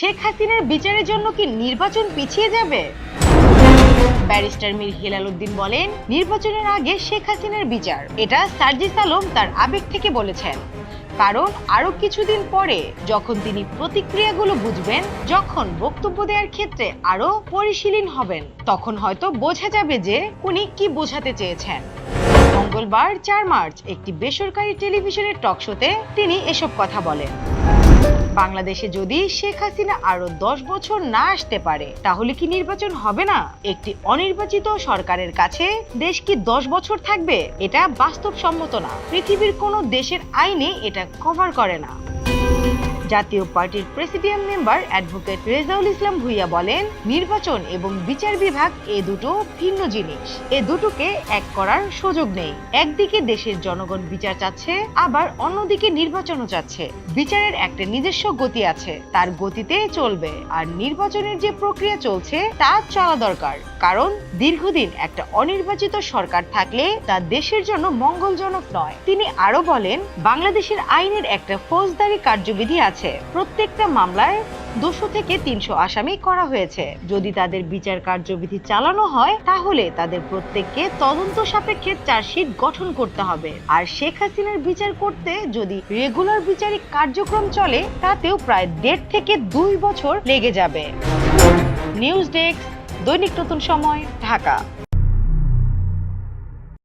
শেখ হাসিনার বিচারের জন্য কি নির্বাচন পিছিয়ে যাবে? ব্যারিস্টার মীর হেলাল উদ্দিন বলেন, নির্বাচনের আগে শেখ হাসিনার বিচার। এটা সার্জিস আলম তার আবেগ থেকে বলেছেন। কারণ আরও কিছুদিন পরে যখন তিনি প্রতিক্রিয়াগুলো বুঝবেন, যখন বক্তব্য দেওয়ার ক্ষেত্রে আরও পরিশীলন হবেন, তখন হয়তো বোঝা যাবে যে উনি কি বোঝাতে চেয়েছেন। মঙ্গলবার চার মার্চ একটি বেসরকারি টেলিভিশনের টক শোতে তিনি এসব কথা বলেন। বাংলাদেশে যদি শেখ হাসিনা আরও দশ বছর না আসতে পারে, তাহলে কি নির্বাচন হবে না? একটি অনির্বাচিত সরকারের কাছে দেশ কি দশ বছর থাকবে? এটা বাস্তবসম্মত না। পৃথিবীর কোনো দেশের আইনে এটা কভার করে না। জাতীয় পার্টির presidium member advocate Rezaul Islam Bhuiyan বলেন, নির্বাচন এবং বিচার বিভাগ এ দুটো ভিন্ন জিনিস। এ দুটোকে এক করার সুযোগ নেই। একদিকে দেশের জনগণ বিচার চাচ্ছে, আবার অন্যদিকে নির্বাচনও চাচ্ছে। বিচারের একটা নিজস্ব গতি আছে, তার গতিতে চলবে। আর নির্বাচনের যে প্রক্রিয়া চলছে, তা চলা দরকার। কারণ দীর্ঘদিন একটা অনির্বাচিত সরকার থাকলে তা দেশের জন্য মঙ্গলজনক নয়। তিনি আরও বলেন, বাংলাদেশের আইনের একটা ফৌজদারি কার্যবিধি আছে। প্রত্যেকটা মামলায় দুশো থেকে তিনশো আসামি করা হয়েছে। যদি তাদের বিচার কার্যবিধি চালানো হয়, তাহলে তাদের প্রত্যেককে তদন্ত সাপেক্ষে চার্জশিট গঠন করতে হবে। আর শেখ হাসিনার বিচার করতে যদি রেগুলার বিচারিক কার্যক্রম চলে, তাতেও প্রায় দেড় থেকে দুই বছর লেগে যাবে। নিউজ ডেস্ক, দৈনিক নতুন সময়, ঢাকা।